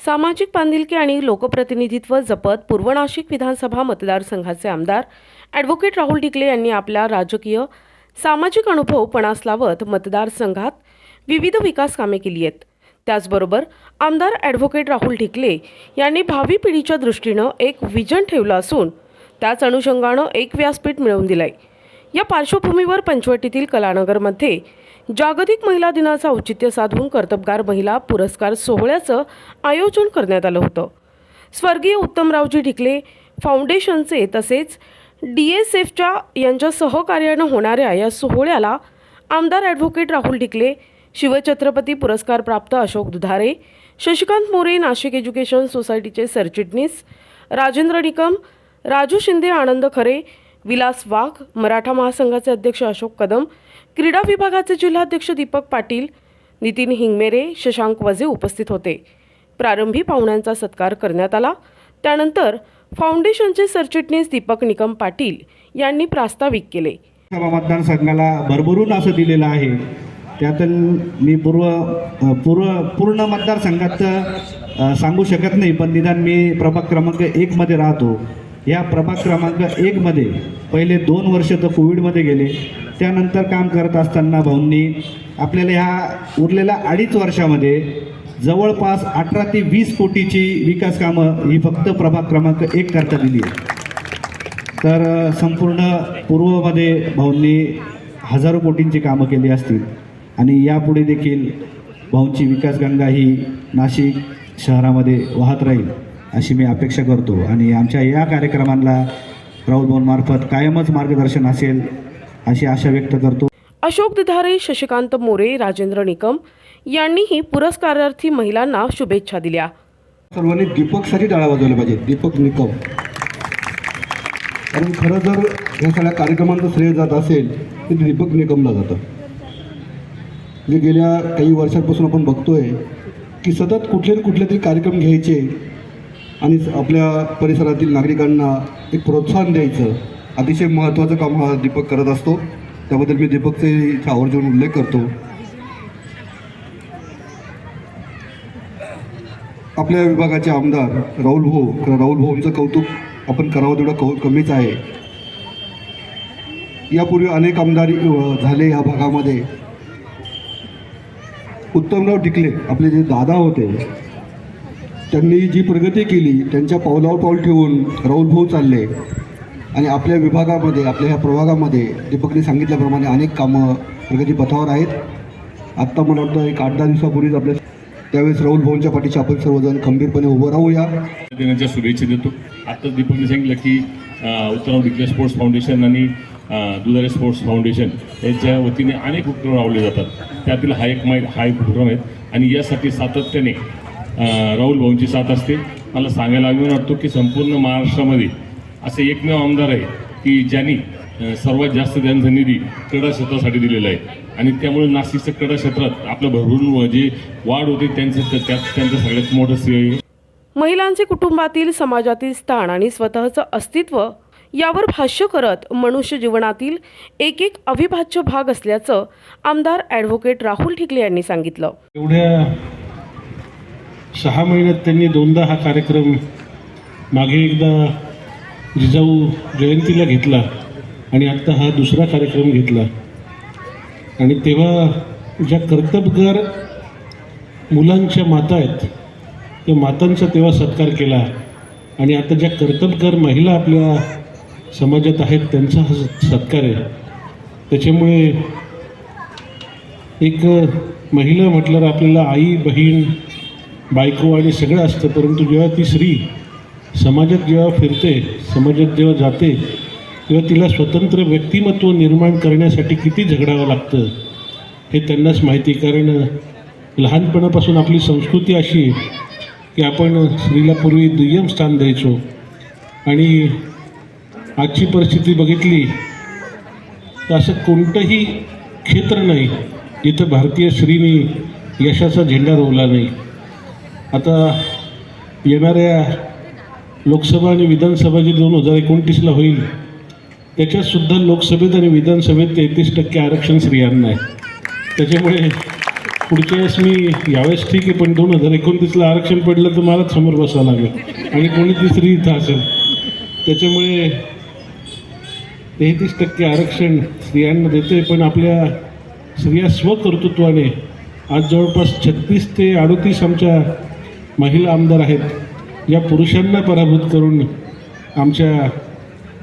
सामाजिक बांधिलकी आणि लोकप्रतिनिधित्व जपत पूर्व नाशिक विधानसभा मतदारसंघाचे आमदार ॲडव्होकेट राहुल ढिकले यांनी आपला राजकीय सामाजिक अनुभव पणास लावत मतदारसंघात विविध विकास कामे केली आहेत. त्याचबरोबर आमदार ॲडव्होकेट राहुल ढिकले यांनी भावी पिढीच्या दृष्टीनं एक विजन ठेवलं असून त्याच अनुषंगानं एक व्यासपीठ मिळवून दिलंय. या पार्श्वभूमीवर पंचवटीतील कलानगरमध्ये जागतिक महिला दिनाचं औचित्य साधून कर्तबगार महिला पुरस्कार सोहळ्याचं आयोजन करण्यात आलं होतं. स्वर्गीय उत्तमरावजी ढिकले फाउंडेशनचे तसेच डी एस एफच्या यांच्या सहकार्यानं होणाऱ्या या सोहळ्याला आमदार ॲडव्होकेट राहुल ढिकले शिवछत्रपती पुरस्कार प्राप्त अशोक दुधारे शशिकांत मोरे नाशिक एज्युकेशन सोसायटीचे सरचिटणीस राजेंद्र निकम राजू शिंदे आनंद खरे विलास वाघ मराठा महासंघाचे अध्यक्ष अशोक कदम क्रीडा विभागाचे जिल्हाध्यक्ष दीपक पाटील नितीन हिंगमेरे शशांक वजे उपस्थित होते. प्रारंभी पाहुण्यांचा सत्कार करण्यात आला. त्यानंतर फाउंडेशनचे सरचिटणीस दीपक निकम पाटील यांनी प्रास्ताविक केले. लोकसभा मतदारसंघाला भरभरून असं दिलेलं आहे. त्यातून मी पूर्व पूर्व पूर्ण मतदारसंघात सांगू शकत नाही पण निदान मी प्रभाग क्रमांक एकमध्ये राहतो. या प्रभाग क्रमांक एकमध्ये पहिले दोन वर्ष तर कोविडमध्ये गेले. त्यानंतर काम करत असताना भाऊंनी आपल्याला ह्या उरलेल्या अडीच वर्षामध्ये जवळपास अठरा ते वीस कोटीची विकास कामं ही फक्त प्रभाग क्रमांक एक करता दिली आहे. तर संपूर्ण पूर्वमध्ये भाऊंनी हजारो कोटींची कामं केली असतील. आणि यापुढे देखील भाऊंची विकासगंगा ही नाशिक शहरामध्ये वाहत राहील. अशी मी अपेक्षा करतो. आणि आमच्या या कार्यक्रमांना राहुल भाऊंमार्फत कायमच मार्गदर्शन असेल अशी आशा व्यक्त करतो. अशोक दुधारे शशिकांत मोरे राजेंद्र निकम यांनीही पुरस्कारार्थी महिलांना शुभेच्छा दिल्या. सर्वांनी दीपकसाठी टाळा वाजवल्या पाहिजे दीपक निकम. कारण खरं जर या सगळ्या कार्यक्रमांचं श्रेय जात असेल तर दीपक निकमला जातं. जे गेल्या काही वर्षांपासून आपण बघतोय की सतत कुठले ना कुठले तरी कार्यक्रम घ्यायचे आणि आपल्या परिसरातील नागरिकांना एक प्रोत्साहन द्यायचं. अतिशय महत्त्वाचं काम हा दीपक करत असतो. त्याबद्दल मी दीपकचे इथे आवर्जून उल्लेख करतो. आपल्या विभागाचे आमदार राहुल भाऊ राहुल भाऊंचं कौतुक आपण करावं तेवढं कौ कमीच आहे. यापूर्वी अनेक आमदार झाले या भागामध्ये. उत्तमराव टिकले आपले जे दादा होते त्यांनी जी प्रगती केली त्यांच्या पावलावर पाऊल ठेवून राहुल भाऊ चालले. आणि आपल्या विभागामध्ये आपल्या ह्या प्रभागामध्ये दीपकने सांगितल्याप्रमाणे अनेक कामं प्रगतीपथावर आहेत. आत्ता मला वाटतं एक आठ दहा दिवसापूर्वीच आपल्या त्यावेळेस राहुल भाऊंच्या पाठीशी आपण सर्वजण खंबीरपणे उभं राहूया. देण्याच्या शुभेच्छा देतो. आत्ताच दीपकने सांगितलं की उत्तराव डिक्ले स्पोर्ट्स फाउंडेशन आणि दुधारे स्पोर्ट्स फाउंडेशन यांच्या वतीने अनेक उपक्रम राबवले जातात. त्यातील हा एक माहीत हा एक उपक्रम आहेत आणि यासाठी सातत्याने राहुल भाऊंची साथ असते. मला सांगायला अभिमान वाटतो की संपूर्ण महाराष्ट्रामध्ये असे एकमेव आमदार आहे की ज्यांनी सर्वात जास्त त्यांचा निधी क्रीडा क्षेत्रासाठी दिलेला आहे. आणि त्यामुळे नाशिकच्या क्रीडा क्षेत्रात आपलं भरभरून जे वाढ होते त्यांचं त्यात त्यांचं सगळ्यात मोठं श्रेय आहे. महिलांचे कुटुंबातील समाजातील स्थान आणि स्वतःचं अस्तित्व यावर भाष्य करत मनुष्य जीवनातील एक एक अविभाज्य भाग असल्याचं आमदार ॲडव्होकेट राहुल ठिकले यांनी सांगितलं. एवढ्या सहा महिन्यात त्यांनी दोनदा हा कार्यक्रम मागे एकदा जिजाऊ जयंतीला घेतला आणि आत्ता हा दुसरा कार्यक्रम घेतला. आणि तेव्हा ज्या कर्तबगार मुलांच्या माता आहेत त्या मातांचा तेव्हा सत्कार केला. आणि आता ज्या कर्तबगार महिला आपल्या समाजात आहेत त्यांचा हा सत्कार आहे. त्याच्यामुळे एक महिला म्हटल्यावर आपल्याला आई बहीण बायको आणि सगळं असतं परंतु जेव्हा ती स्त्री समाजात जेव्हा फिरते समाजात जेव्हा जाते तेव्हा तिला स्वतंत्र व्यक्तिमत्व निर्माण करण्यासाठी किती झगडावं लागतं हे त्यांनाच माहिती कारण लहानपणापासून आपली संस्कृती अशी की आपण स्त्रीला पूर्वी दुय्यम स्थान द्यायचो. आणि आजची परिस्थिती बघितली तर असं कोणतंही क्षेत्र नाही जिथं भारतीय स्त्रीने यशाचा झेंडा रोवला नाही. आता येणाऱ्या लोकसभा आणि विधानसभा जी दोन हजार एकोणतीसला होईल त्याच्यातसुद्धा लोकसभेत आणि विधानसभेत तेहतीस टक्के आरक्षण स्त्रियांना आहे. त्याच्यामुळे पुढच्या वेळेस मी यावेळेस ठीक आहे पण दोन हजार एकोणतीसला आरक्षण पडलं तर मलाच समोर बसावं लागेल. आणि कोणी तिसरी इथं असेल. त्याच्यामुळे तेहतीस टक्के आरक्षण स्त्रियांना देते पण आपल्या स्त्रिया स्वकर्तृत्वाने आज जवळपास छत्तीस ते अडोतीस आमच्या महिला आमदार आहेत. या पुरुषांना पराभूत करून आमच्या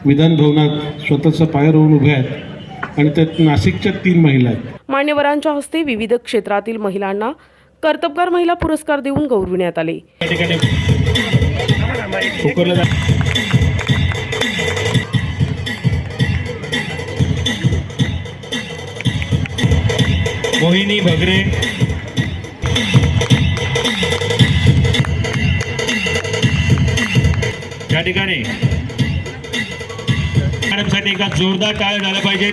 विधानभवनात स्वतःचा पाय रोवून उभ्या आहेत आणि त्यात नाशिकच्या तीन महिला आहेत. मान्यवरांच्या हस्ते विविध क्षेत्रातील महिलांना कर्तबगार महिला पुरस्कार देऊन गौरविण्यात आले. मोहिनी भगरे. या ठिकाणी. मॅडमसाठी एका जोरदार टाळ झाला पाहिजे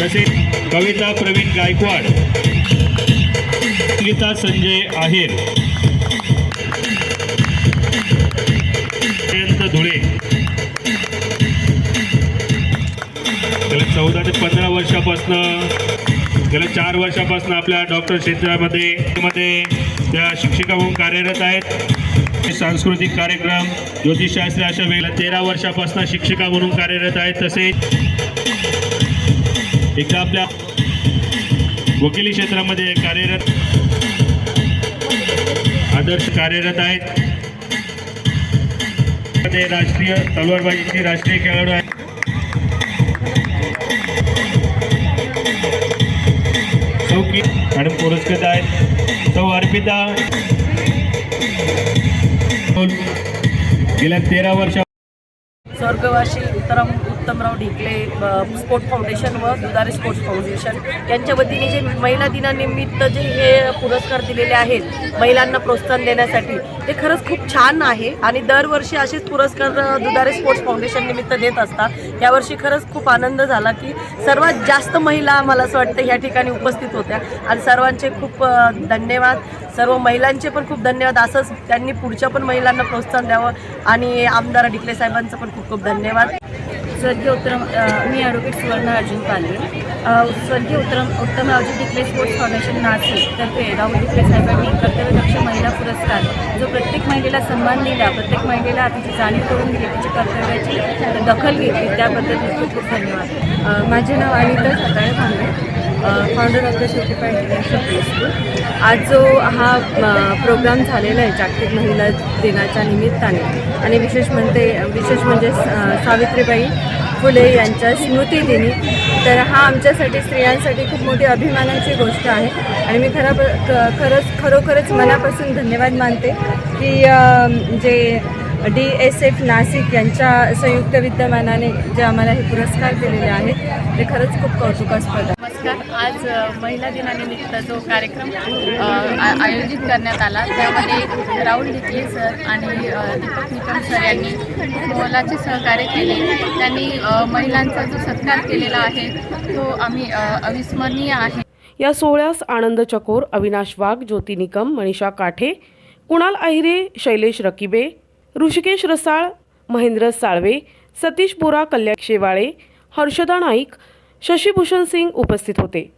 तसेच कविता प्रवीण गायकवाड गीता संजय आहेर धुळे. गेल्या चौदा ते पंधरा वर्षापासनं गेल्या चार वर्षापासून आपल्या डॉक्टर क्षेत्रामध्ये मध्ये त्या शिक्षिका म्हणून कार्यरत आहेत. सांस्कृतिक कार्यक्रम ज्योतिषशास्त्र अशा वेळेला तेरा वर्षापासून शिक्षिका म्हणून कार्यरत आहेत. तसेच एकदा आपल्या वकिली क्षेत्रामध्ये कार्यरत आदर्श कार्यरत आहेत. ते राष्ट्रीय तलवारबाजीचे राष्ट्रीय खेळाडू आहेत. चौकी मॅडम पुरस्कृत आहेत. सौ अर्पिता गेल्या तेरा वर्षा स्वर्गवासी उत्तम उत्तमराव ढिकले स्पोर्ट फाउंडेशन व दुधारे स्पोर्ट्स फाउंडेशन यांच्या वतीने जे महिला दिनानिमित्त जे हे पुरस्कार दिलेले आहेत महिलांना प्रोत्साहन देण्यासाठी ते खरंच खूप छान आहे. आणि दरवर्षी असेच पुरस्कार दुधारे स्पोर्ट्स फाउंडेशन निमित्त देत असतात. यावर्षी खरंच खूप आनंद झाला की सर्वात जास्त महिला मला असं वाटतं ह्या ठिकाणी उपस्थित होत्या. आणि सर्वांचे खूप धन्यवाद. सर्व महिलांचे पण खूप धन्यवाद. असंच त्यांनी पुढच्या पण महिलांना प्रोत्साहन द्यावं. आणि आमदार डिकले साहेबांचं पण खूप खूप धन्यवाद. स्वर्गीय उत्तम मी ॲडव्होकेट सुवर्ण अर्जुन पालवे स्वर्गीय उत्तम उत्तमरावजी डिकले स्पोर्ट्स फाउंडेशन नाशिक तर्फे राहुल डिकले साहेबांनी कर्तव्यदक्ष महिला पुरस्कार जो प्रत्येक महिलेला सन्मान दिला प्रत्येक महिलेला तिची जाणीव करून दिली तिची कर्तव्याची दखल घेतली त्याबद्दल खूप खूप धन्यवाद. माझे नाव Anita Sakale Bhambe founder of the Citify international play school आज जो हा प्रोग्राम झालेला आहे जागतिक महिला दिनाच्या निमित्ताने आणि विशेष म्हणते विशेष म्हणजे सावित्रीबाई फुले यांच्या स्मृतिदिनी तर हा आमच्यासाठी स्त्रियांसाठी खूप मोठी अभिमानाची गोष्ट आहे. आणि मी खरं खरंच खरोखरच मनापासून धन्यवाद मानते की जे डी एस एफ नाशिक यांच्या संयुक्त विद्यमानाने जे आम्हाला हे पुरस्कार दिलेले आहेत ते खरंच खूप कौतुकास्पद आहे. नमस्कार. आज महिला दिनानिमित्त जो कार्यक्रम आयोजित करण्यात आला त्यामध्ये राहुल ढिकले सर आणि दीपक निकम सर यांनी मोलाचे सहकार्य केले. त्यांनी महिलांचा जो सत्कार केलेला आहे तो आम्ही अविस्मरणीय आहे. या सोहळ्यास आनंद चकोर अविनाश वाघ ज्योती निकम मनीषा काठे कुणाल अहिरे शैलेश रकिबे ऋषिकेश रसाळ महेंद्र साळवे सतीश बोरा कल्याण शेवाळे हर्षदा नाईक शशीभूषण सिंग उपस्थित होते.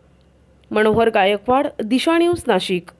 मनोहर गायकवाड दिशा न्यूज नाशिक.